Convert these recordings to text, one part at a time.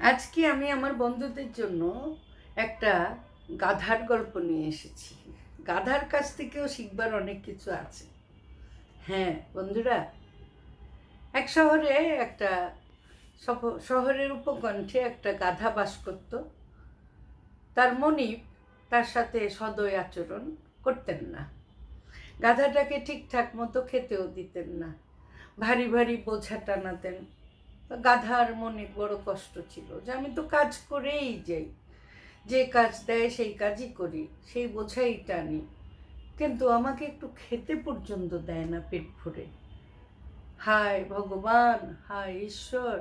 আজকে আমি আমার বন্ধুদের জন্য একটা গাধার গল্প নিয়ে এসেছি। গাধার কাছ থেকেও শিখবার অনেক কিছু আছে। হ্যাঁ বন্ধুরা, এক শহরে একটা শহরের উপকণ্ঠে একটা গাধা বাস করত। তার মনিব তার সাথে সদয় আচরণ করতেন না। গাধাটাকে ঠিকঠাক মতো খেতেও দিতেন না। ভারী ভারী বোঝা টানাতেন। গাধার মনে বড় কষ্ট ছিল যে আমি তো কাজ করেই যাই। যে কাজ দেয় সেই কাজই করি, সেই বোঝাই টানি। কিন্তু আমাকে একটু খেতে পর্যন্ত দেয় না পেট ভরে। হায় ভগবান, হায় ঈশ্বর,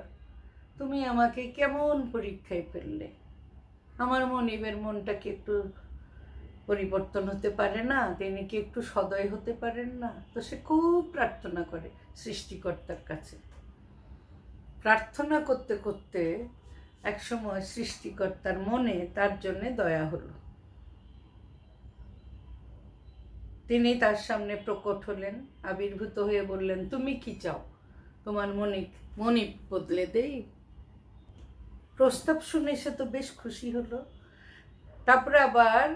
তুমি আমাকে কেমন পরীক্ষায় ফেললে? আমার মনিবের মনটা কি একটু পরিবর্তন হতে পারে না তিনি কি একটু সদয় হতে পারেন না। তো সে খুব প্রার্থনা করে সৃষ্টিকর্তার কাছে। প্রার্থনা করতে করতে একসময় সৃষ্টিকর্তার মনে তার জন্যে দয়া হলো। তিনি তার সামনে প্রকট হলেন, আবির্ভূত হয়ে বললেন, তুমি কি চাও? তোমার মনিক মনিপ বদলে দেই? প্রস্তাব শুনে সে তো বেশ খুশি হলো। তারপরে আবার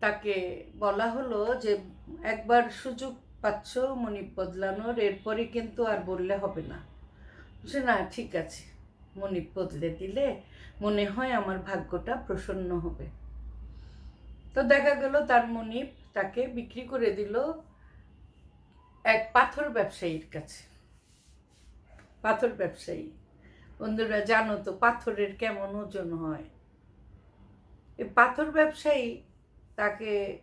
তাকে বলা হলো যে, একবার সুযোগ পাচ্ছ মনিপ বদলানোর, এরপরে কিন্তু আর বললে হবে না। যে না, ঠিক আছে। মনিপ বদলে দিলে মনে হয় আমার ভাগ্যটা প্রসন্ন হবে। তো দেখা গেল তার মনিপ তাকে বিক্রি করে দিল এক পাথর ব্যবসায়ীর কাছে। পাথর ব্যবসায়ী। বন্ধুরা, জানো তো পাথরের কেমন ওজন হয়? এই পাথর ব্যবসায়ী তাকে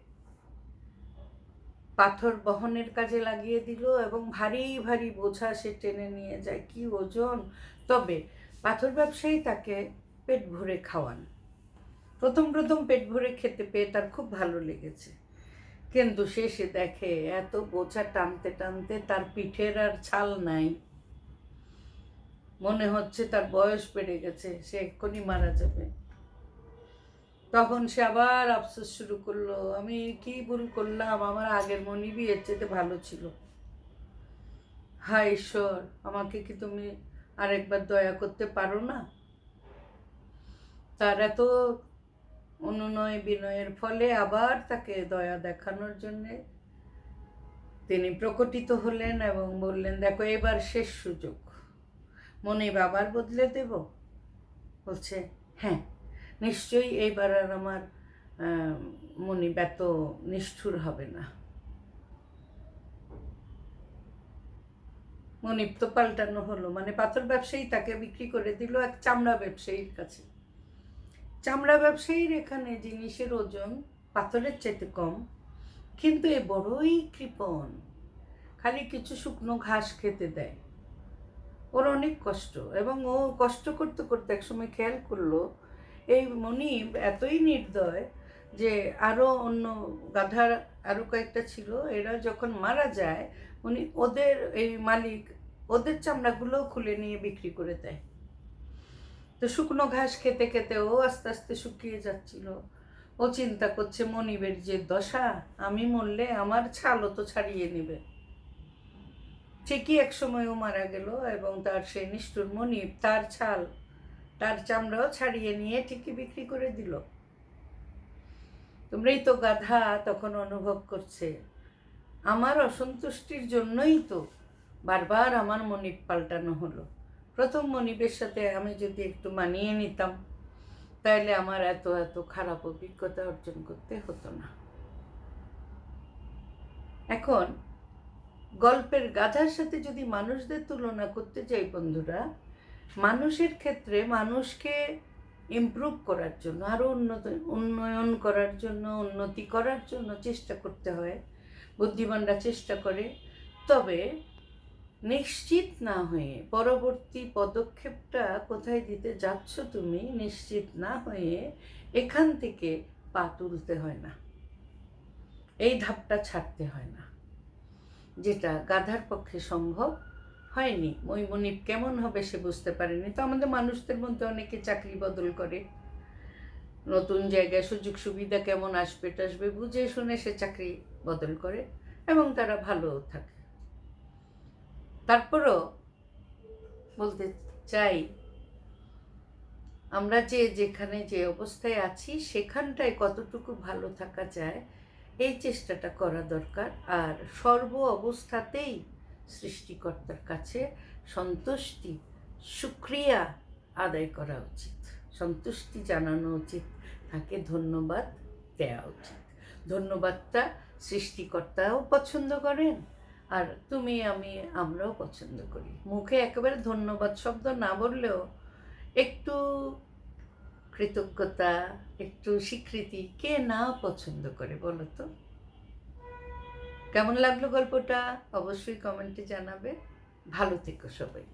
পাথর বহনের কাজে লাগিয়ে দিল এবং ভারী ভারী বোঝা সে টেনে নিয়ে যায়, কি ওজন? তবে পাথর ব্যবসায়ী তাকে পেট ভরে খাওয়ান। প্রথম প্রথম পেট ভরে খেতে পেয়ে তার খুব ভালো লেগেছে। কিন্তু শেষে দেখে এত বোঝা টানতে টানতে তার পিঠের আর ছাল নাই। মনে হচ্ছে তার বয়স বেড়ে গেছে, সে এক্ষুনি মারা যাবে। তখন সে আবার আফসোস শুরু করল, আমি কি ভুল করলাম? আমার আগের মনিবই এর চেয়ে ভালো ছিল। হায় ঈশ্বর, আমাকে কি তুমি আরেকবার দয়া করতে পারো না? তার এত অনুনয় বিনয়ের ফলে আবার তাকে দয়া দেখানোর জন্যে তিনি প্রকটিত হলেন এবং বললেন, দেখো, এবার শেষ সুযোগ। মনে বাবার বদলে দেব? বলছে হ্যাঁ। নিশ্চয়ই এইবার আর আমার মনি এত নিষ্ঠুর হবে না। মনিপ তো পাল্টানো হলো মানে পাথর ব্যবসায়ী তাকে বিক্রি করে দিল এক চামড়া ব্যবসায়ীর কাছে। চামড়া ব্যবসায়ীর এখানে জিনিসের ওজন পাথরের চাইতে কম, কিন্তু এ বড়ই কৃপণ। খালি কিছু শুকনো ঘাস খেতে দেয়। ওর অনেক কষ্ট, এবং ও কষ্ট করতে করতে একসময় খেয়াল করল এই মনিব এতই নির্দয় যে আরও অন্য গাধার আরও কয়েকটা ছিল, এরা যখন মারা যায়, উনি ওদের এই মালিক, ওদের চামড়াগুলোও খুলে নিয়ে বিক্রি করে দেয়। তো শুকনো ঘাস খেতে খেতে ও আস্তে আস্তে শুকিয়ে যাচ্ছিল। ও চিন্তা করছে, মনিবের যে দশা, আমি মরলে আমার ছালও তো ছাড়িয়ে নেবে। ঠিকই এক সময় ও মারা গেল এবং তার সেই নিষ্ঠুর মনিব, তার ছাল তার চামড়াও ছাড়িয়ে নিয়ে ঠিকই বিক্রি করে দিল। তোমরাই তো গাধা, তখন অনুভব করছে। আমার অসন্তুষ্টির জন্যই তো বারবার আমার মনিব পাল্টানো হলো। প্রথম মনিবের সাথে আমি যদি একটু মানিয়ে নিতাম তাহলে আমার এত এত খারাপ অভিজ্ঞতা অর্জন করতে হতো না। এখন গল্পের গাধার সাথে যদি মানুষদের তুলনা করতে চাই বন্ধুরা মানুষের ক্ষেত্রে মানুষকে ইমপ্রুভ করার জন্য আরও উন্নত, উন্নয়ন করার জন্য, উন্নতি করার জন্য চেষ্টা করতে হয়, বুদ্ধিমানরা চেষ্টা করে। তবে নিশ্চিত না হয়ে পরবর্তী পদক্ষেপটা কোথায় দিতে যাচ্ছ তুমি, নিশ্চিত না হয়ে এখান থেকে পা তুলতে হয় না। এই ধাপটা ছাড়তে হয় না। যেটা গাধার পক্ষে সম্ভব হয়নি মনিব কেমন হবে সে বুঝতে পারেনি। তো আমাদের মানুষদের মধ্যে অনেকে চাকরি বদল করে। নতুন জায়গায় সুযোগ সুবিধা কেমন আসবে টাসবে বুঝে শুনে সে চাকরি বদল করে এবং তারা ভালোও থাকে। তারপরও বলতে চাই, আমরা যে যেখানে যে অবস্থায় আছি সেখানটায় কতটুকু ভালো থাকা যায়, এই চেষ্টাটা করা দরকার। আর সর্ব অবস্থাতেই সৃষ্টিকর্তার কাছে সন্তুষ্টি, সুক্রিয়া আদায় করা উচিত। সন্তুষ্টি জানানো উচিত, তাকে ধন্যবাদ দেওয়া উচিত। ধন্যবাদটা সৃষ্টিকর্তাও পছন্দ করেন আর তুমি, আমি, আমরাও পছন্দ করি। মুখে একেবারে ধন্যবাদ শব্দ না বললেও একটু কৃতজ্ঞতা, একটু স্বীকৃতি কে না পছন্দ করে বলো তো? কেমন লাগল গল্পটা? অবশ্যই কমেন্টে জানাবে। ভালো থেকো সবাই।